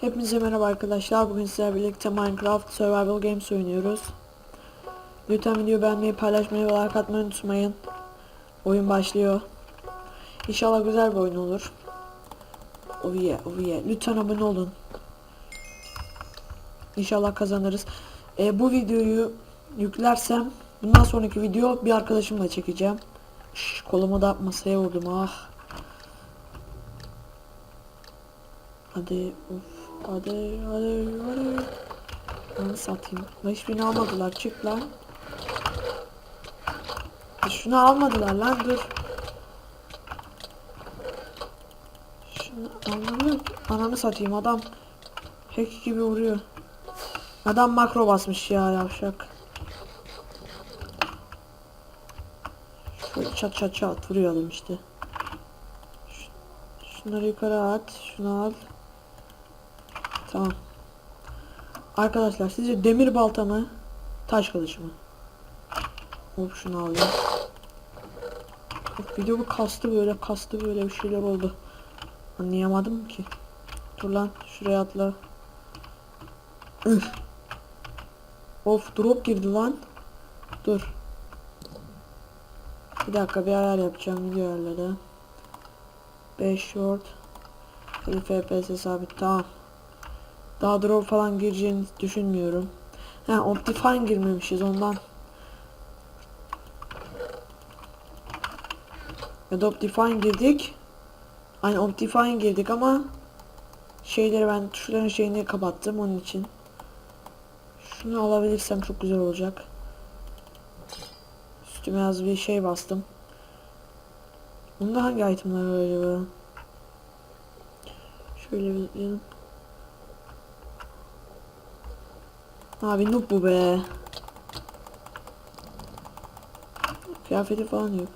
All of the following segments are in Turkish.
Hepinize merhaba arkadaşlar. Bugün sizlerle birlikte Minecraft Survival Games oynuyoruz. Lütfen videoyu beğenmeyi, paylaşmayı ve like atmayı unutmayın. Oyun başlıyor. İnşallah güzel bir oyun olur. Oh yeah, oh yeah. Lütfen abone olun. İnşallah kazanırız. Ee, bu videoyu yüklersem bundan sonraki video bir arkadaşımla çekeceğim. Şş, kolumu da masaya vurdum ah. Hadi uf. Hadi hadi hadi. Onu satayım. Lan hiçbirini almadılar. Çık lan. Şunu almadılar lan dur. Şunu anlamıyorum. Ananı satayım adam. Hack gibi vuruyor. Adam makro basmış ya yavşak. Şöyle çat çat çat vuruyor adam işte. Şunları yukarı at. Şunu al. Tamam. Arkadaşlar sizce demir balta mı? Taş kılıç mı? Hop şunu alayım. Of, video bu kastı böyle kastı böyle bir şeyler oldu. Anlayamadım ki. Dur lan şuraya atla. Of drop girdi lan. Dur. Bir dakika bir ayar yapacağım video ayarları. 5 short. 50 FPS sabit tamam. Daha drop falan gireceğini düşünmüyorum. Ha Optifine girmemişiz ondan. Ya da Optifine girdik. Aynı Optifine girdik ama şeyleri ben tuşların şeyini kapattım onun için. Şunu alabilirsem çok güzel olacak. Üstüme az bir şey bastım. Bunda hangi itemler var acaba? Şöyle bir Abi noob bu be. Kıyafeti falan yok.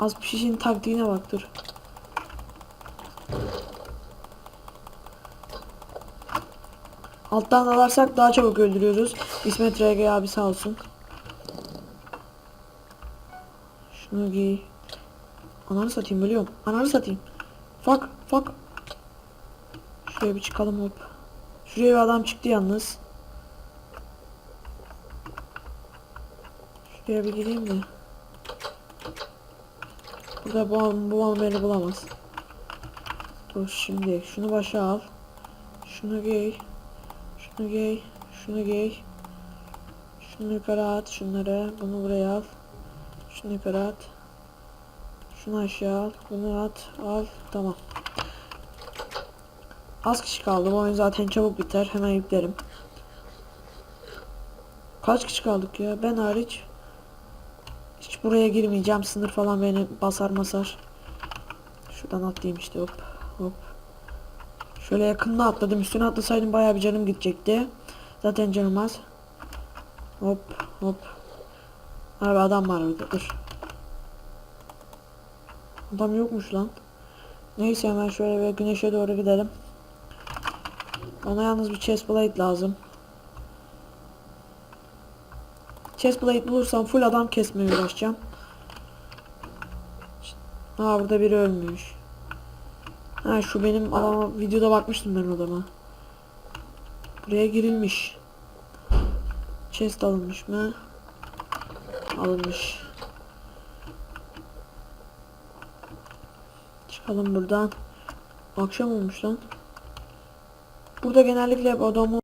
Az bir şişin taktiğine bak dur. Alttan dalarsak daha çabuk öldürüyoruz. İsmet RG abi sağ olsun. Şunu giy. Ananı satayım biliyorum. Ananı satayım. Fuck fuck. Şuraya bir çıkalım hop. Şuraya bir adam çıktı yalnız. Şuraya bir gireyim de. Burada bu an beni bulamaz. Dur şimdi şunu başa al. Şunu giy. Şunu giy. Şunu giy. Şunu yukarı at şunları. Bunu buraya al. Şunu yukarı at. Şunu aşağı al. Bunu at. Al. Tamam. Az kişi kaldı. Bu oyun zaten çabuk biter. Hemen yüklerim. Kaç kişi kaldık ya? Ben hariç. Hiç buraya girmeyeceğim. Sınır falan beni basar masar. Şuradan atlayayım işte hop hop. Şöyle yakınına atladım. Üstüne atlasaydım bayağı bir canım gidecekti. Zaten canım az. Hop hop. Abi adam var orada dur. Adam yokmuş lan. Neyse hemen şöyle bir güneşe doğru gidelim. Ona yalnız bir chest plate lazım. Chest plate bulursam full adam kesmeye uğraşacağım. Ha burada biri ölmüş. Ha şu benim adama videoda bakmıştım ben adama. Buraya girilmiş. Chest alınmış mı? Alınmış. Çıkalım buradan. Akşam olmuş lan. Burada genellikle hep adamı